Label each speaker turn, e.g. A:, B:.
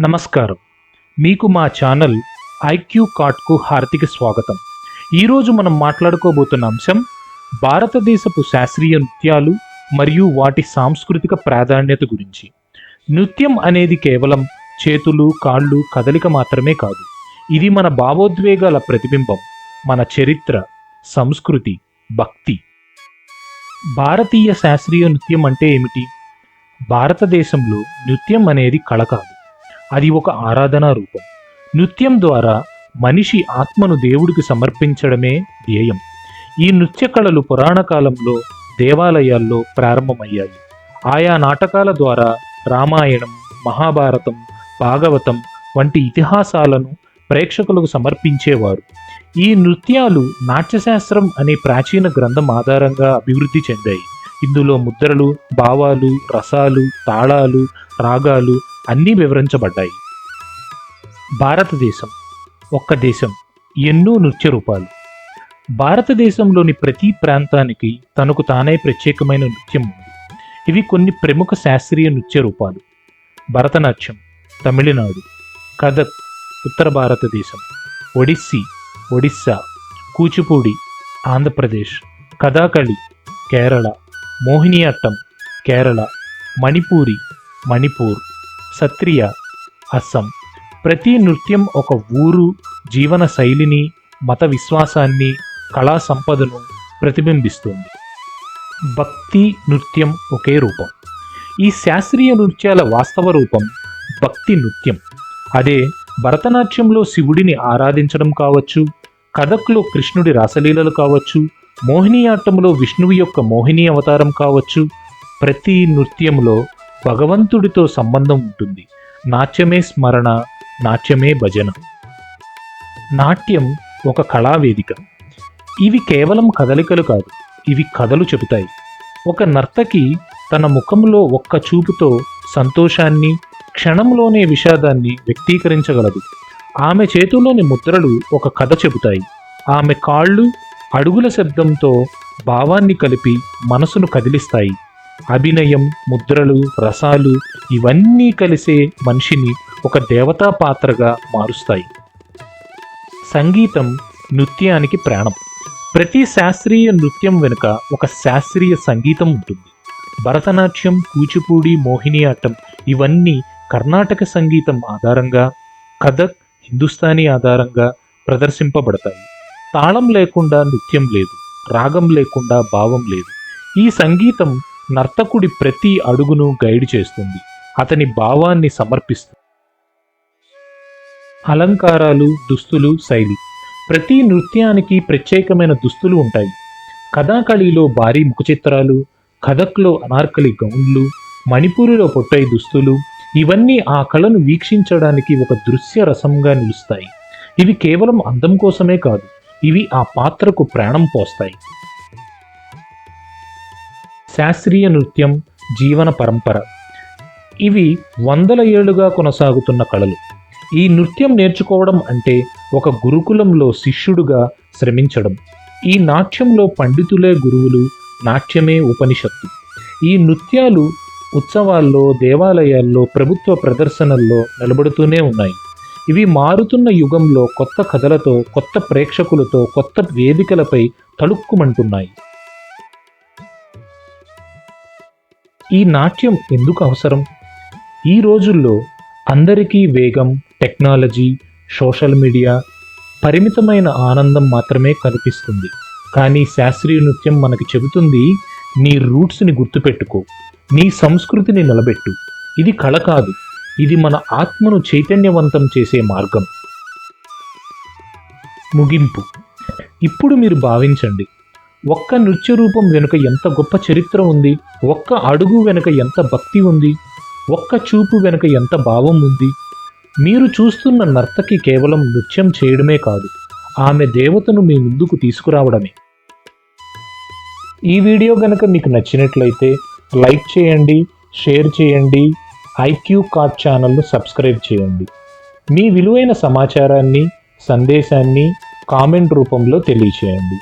A: నమస్కారం. మీకు మా ఛానల్ ఐక్యూ కార్ట్కు హార్దిక స్వాగతం. ఈరోజు మనం మాట్లాడుకోబోతున్న అంశం భారతదేశపు శాస్త్రీయ నృత్యాలు మరియు వాటి సాంస్కృతిక ప్రాధాన్యత గురించి. నృత్యం అనేది కేవలం చేతులు కాళ్ళు కదలిక మాత్రమే కాదు. ఇది మన భావోద్వేగాల ప్రతిబింబం మన చరిత్ర సంస్కృతి భక్తి. భారతీయ శాస్త్రీయ నృత్యం అంటే ఏమిటి? భారతదేశంలో నృత్యం అనేది కళ కాదు. అది ఒక ఆరాధనా రూపం. నృత్యం ద్వారా మనిషి ఆత్మను దేవుడికి సమర్పించడమే ధ్యేయం. ఈ నృత్య కళలు పురాణ కాలంలో దేవాలయాల్లో ప్రారంభమయ్యాయి. ఆయా నాటకాల ద్వారా రామాయణం మహాభారతం భాగవతం వంటి ఇతిహాసాలను ప్రేక్షకులకు సమర్పించేవారు. ఈ నృత్యాలు నాట్యశాస్త్రం అనే ప్రాచీన గ్రంథం ఆధారంగా అభివృద్ధి చెందాయి. ఇందులో ముద్రలు భావాలు రసాలు తాళాలు రాగాలు అన్నీ వివరించబడ్డాయి. భారతదేశం ఒక్క దేశం ఎన్నో నృత్య రూపాలు భారతదేశంలోని ప్రతి ప్రాంతానికి తనకు తానే ప్రత్యేకమైన నృత్యం ఉంది. ఇవి కొన్ని ప్రముఖ శాస్త్రీయ నృత్య రూపాలు భరతనాట్యం తమిళనాడు కథక్ ఉత్తర భారతదేశం ఒడిస్సీ ఒడిస్సా కూచిపూడి ఆంధ్రప్రదేశ్ కథాకళి కేరళ మోహినియాట్టం కేరళ మణిపూరి మణిపూర్ సత్రియ అస్సాం. ప్రతి నృత్యం ఒక ఊరు జీవన శైలిని మత విశ్వాసాన్ని కళా సంపదను ప్రతిబింబిస్తుంది. భక్తి నృత్యం ఒకే రూపం. ఈ శాస్త్రీయ నృత్యాల వాస్తవ రూపం భక్తి నృత్యం. అదే భరతనాట్యంలో శివుడిని ఆరాధించడం కావచ్చు కథక్లో కృష్ణుడి రాసలీలలు కావచ్చు మోహినియాట్టంలో విష్ణువు యొక్క మోహిని అవతారం కావచ్చు ప్రతి నృత్యంలో భగవంతుడితో సంబంధం ఉంటుంది. నాట్యమే స్మరణ నాట్యమే భజన. నాట్యం ఒక కళావేదిక. ఇవి కేవలం కదలికలు కాదు ఇవి కథలు చెబుతాయి. ఒక నర్తకి తన ముఖంలో ఒక్క చూపుతో సంతోషాన్ని క్షణంలోనే విషాదాన్ని వ్యక్తీకరించగలదు. ఆమె చేతుల్లోని ముద్రలు ఒక కథ చెబుతాయి. ఆమె కాళ్ళు అడుగుల శబ్దంతో భావాన్ని కలిపి మనసును కదిలిస్తాయి. అభినయం ముద్రలు రసాలు ఇవన్నీ కలిసే మనిషిని ఒక దేవతా పాత్రగా మారుస్తాయి. సంగీతం నృత్యానికి ప్రాణం. ప్రతి శాస్త్రీయ నృత్యం వెనుక ఒక శాస్త్రీయ సంగీతం ఉంటుంది. భరతనాట్యం కూచిపూడి మోహినియాట్టం ఇవన్నీ కర్ణాటక సంగీతం ఆధారంగా కథక్ హిందుస్థానీ ఆధారంగా ప్రదర్శింపబడతాయి. తాళం లేకుండా నృత్యం లేదు రాగం లేకుండా భావం లేదు. ఈ సంగీతం నర్తకుడి ప్రతి అడుగును గైడ్ చేస్తుంది. అతని భావాన్ని సమర్పిస్తుంది. అలంకారాలు దుస్తులు శైలి. ప్రతి నృత్యానికి ప్రత్యేకమైన దుస్తులు ఉంటాయి. కథాకళిలో భారీ ముఖచిత్రాలు కథక్లో అనార్కలి గౌన్లు మణిపూరిలో పొట్టై దుస్తులు ఇవన్నీ ఆ కళను వీక్షించడానికి ఒక దృశ్య రసంగా నిలుస్తాయి. ఇవి కేవలం అందం కోసమే కాదు ఇవి ఆ పాత్రకు ప్రాణం పోస్తాయి. శాస్త్రీయ నృత్యం జీవన పరంపర. ఇవి వందల ఏళ్ళుగా కొనసాగుతున్న కళలు. ఈ నృత్యం నేర్చుకోవడం అంటే ఒక గురుకులంలో శిష్యుడుగా శ్రమించడం. ఈ నాట్యంలో పండితులే గురువులు నాట్యమే ఉపనిషత్తు. ఈ నృత్యాలు ఉత్సవాల్లో దేవాలయాల్లో ప్రభుత్వ ప్రదర్శనల్లో నిలబడుతూనే ఉన్నాయి. ఇవి మారుతున్న యుగంలో కొత్త కథలతో కొత్త ప్రేక్షకులతో కొత్త వేదికలపై తళుక్కుమంటున్నాయి. ఈ నాట్యం ఎందుకు అవసరం? ఈ రోజుల్లో అందరికీ వేగం టెక్నాలజీ సోషల్ మీడియా పరిమితమైన ఆనందం మాత్రమే కనిపిస్తుంది. కానీ శాస్త్రీయ నృత్యం మనకి చెబుతుంది నీ రూట్స్ని గుర్తుపెట్టుకో నీ సంస్కృతిని నిలబెట్టు. ఇది కళ కాదు ఇది మన ఆత్మను చైతన్యవంతం చేసే మార్గం. ముగింపు. ఇప్పుడు మీరు భావించండి ఒక్క నృత్య రూపం వెనుక ఎంత గొప్ప చరిత్ర ఉంది? ఒక్క అడుగు వెనుక ఎంత భక్తి ఉంది? ఒక్క చూపు వెనుక ఎంత భావం ఉంది? మీరు చూస్తున్న నర్తకి కేవలం నృత్యం చేయడమే కాదు ఆమె దేవతను మీ ముందుకు తీసుకురావడమే. ఈ వీడియో గనక మీకు నచ్చినట్లయితే లైక్ చేయండి షేర్ చేయండి ఐక్యూ కార్డ్ ఛానల్ను సబ్స్క్రైబ్ చేయండి. మీ విలువైన సమాచారాన్ని సందేశాన్ని కామెంట్ రూపంలో తెలియచేయండి.